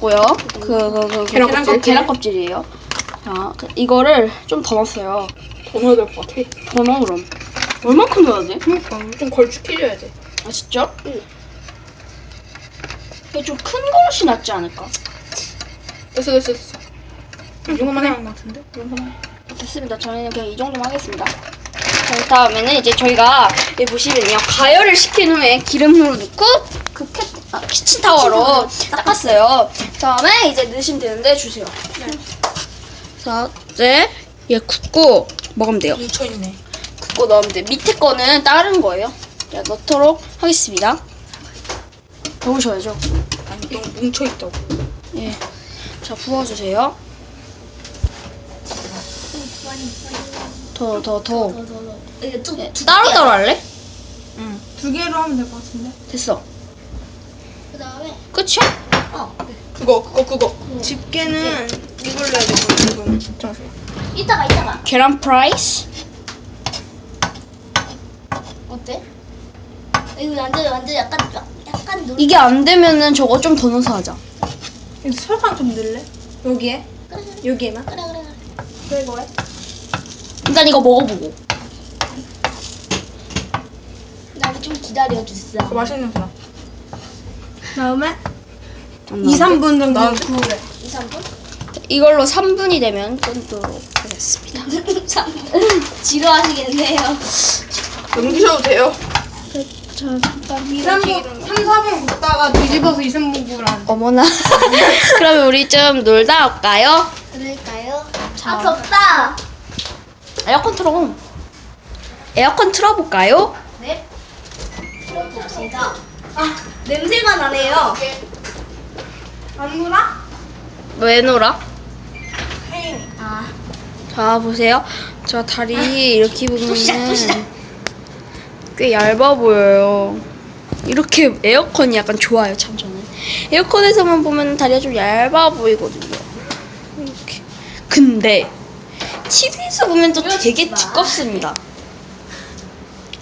고요. 그, 그, 그, 그 계란 껍질. 계란 껍질이에요. 자, 그- 이거를 좀 더 넣었어요. 더 넣어야 될 것 같아. 더 넣어, 그럼. 얼만큼 넣어야 돼? 그러니까 좀 걸쭉해져야 돼. 아, 진짜? 응. 이게 좀 큰 그릇이 낫지 않을까? 됐어 됐어 됐어. 이 정도만 할것 같은데? 이 정도만 해. 됐습니다. 저는 그냥 이 정도만 하겠습니다. 자, 다음에는 이제 저희가 여기 보시면요. 가열을 시킨 후에 기름으로 넣고 그 캐, 아, 키친타워로 닦았어요. 다음에 이제 넣으시면 되는데 주세요. 자, 이제 얘 굽고 먹으면 돼요. 뭉쳐있네. 굽고 넣으면 돼. 밑에 거는 다른 거예요. 자, 넣도록 하겠습니다. 넣으셔야죠. 아니 너무 뭉쳐 있다고. 예. 자, 부어주세요. 더, 더, 더. 이게 좀 예, 따로 따로 할래? 응. 두 개로 하면 될 것 같은데? 됐어. 그 다음에 끝이야? 어 그거 그거 그거. 집게는 이걸로 해야 돼. 이거는. 자. 이따가 이따가 계란 프라이스. 어때? 이거 완전 완전 약간 약간 놀. 이게 안 되면은 저거 좀 더 넣어서 하자. 설탕 좀 넣을래? 여기에? 그래 그래 여기에만? 그래 그래. 그래 이거 해. 일단 이거 먹어보고. 나를 좀 기다려 주세요. 맛있는 냄새 나. 다음에 안 2, 나오네. 3분 정도 구우래. 2, 3분? 이걸로 3분이 되면 끊도록 하겠습니다. 지루하시겠네요. 넘기셔도 돼요. 자, 일단 2, 3분, 3, 4분 굽다가 뒤집어서 2, 3분 구우라. 어머나. 그러면 우리 좀 놀다 올까요? 그럴까요? 자. 아 덥다. 에어컨 틀어. 에어컨 틀어볼까요? 네. 틀어봅시다. 아 냄새가 나네요. 안 구나? 왜 놀아? 아 자, 보세요. 저 다리 이렇게 또 시작. 보면은 꽤 얇아 보여요. 이렇게 에어컨이 약간 좋아요, 참 저는. 에어컨에서만 보면 다리가 좀 얇아 보이거든요. 이렇게. 근데 TV에서 보면 또 되게 마. 두껍습니다.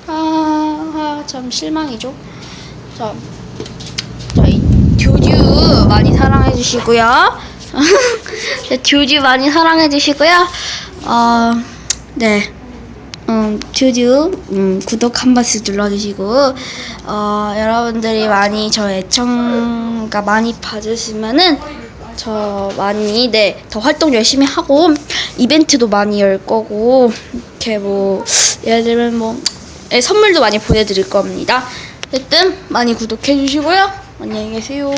아, 아, 참 실망이죠. 자, 주시고요. 네, 듀듀 많이 사랑해 주시고요. 어, 네. 음, 듀듀 음, 구독 한 번씩 눌러주시고 어, 여러분들이 많이 저 애청가 많이 봐주시면은 저 많이 네 더 활동 열심히 하고 이벤트도 많이 열 거고 이렇게 뭐 예를 들면 뭐 예, 선물도 많이 보내드릴 겁니다. 어쨌든 많이 구독해 주시고요. 안녕히 계세요.